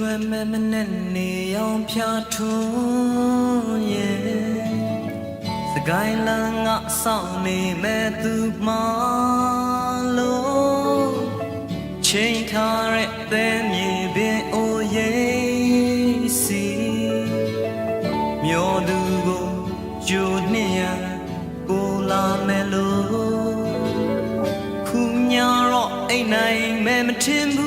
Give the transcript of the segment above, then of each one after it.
ထွက်မဲ့မနဲ့နေအောင်ဖြာထွန်းရဲ့စကိုင်းလန်းငါဆောင်နေမဲ့သူမလို့ချိန်ထားတဲ့သဲမြေပင်အိုရဲ့စီမျောသူကိုဂျိုနှစ်ရန်ကိုလာမယ်လို့ခုညာတော့အိမ်နိုင်မဲမထင်ဘူး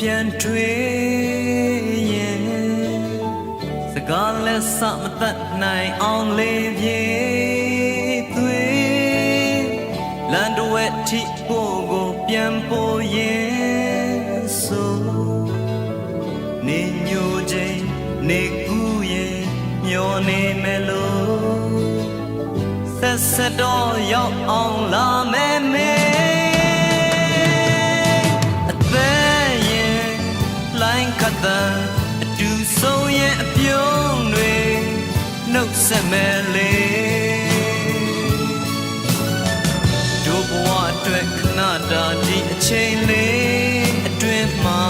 ပြန်တွေ့ရင်စကားလက်စမတတ်နိုင်အောင်လေးပြေးသွေးလန်တဝက်ထိကိုကိုပြန်ပို့ရင်ဆိုနေညိုချိန်နေကူးရင်မျောနေမယ်လို့ဆက်ဆက်တော့ရောက်အောင်လာမယ်မေ ဆက်မယ်လေတို့ဘဝအတွက်ခဏတာဒီအချိန်လေးအတွင်းမှာ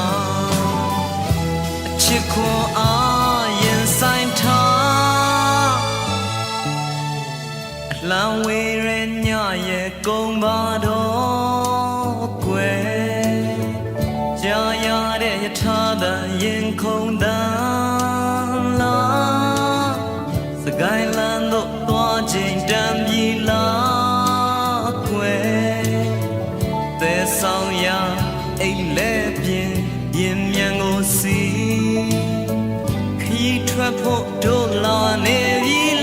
ချစ်ခွန်အားရင်ဆိုင်ထားအလံဝေရညရဲ့ကုံပါတော့ကွယ်ကြာရတဲ့ယထာသာရင်ခုန်တ တို့သွားချိန်တမ်းပြီလားကွယ်သက်ဆောင်ရာအိမ်လဲပြင်းရင်မြန်ကိုစီခရီးထွက်ဖို့တို့လာနေပြီ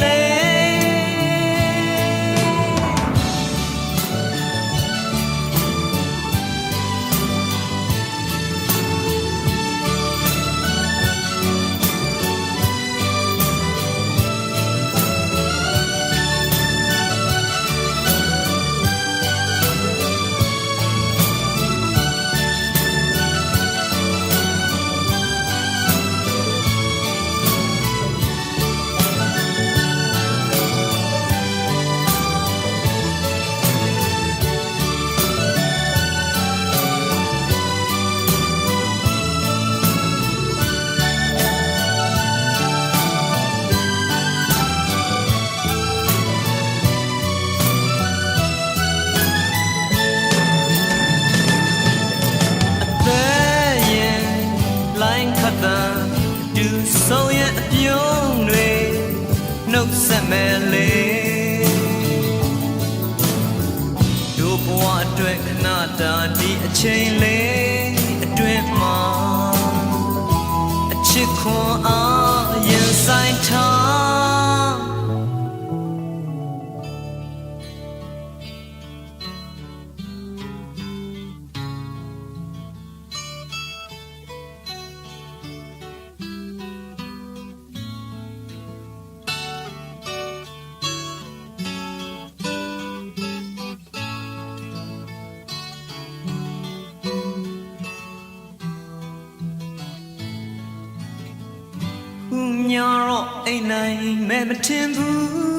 ဆက်မယ်လေတို့ဘဝအတွက်ခဏတာဒီအချိန်လေးအတွင်းမှာအချစ်ခွန်အားရင်ဆိုင်ထား ညာတော့အိမ်နိုင်မဲမထင်ဘူး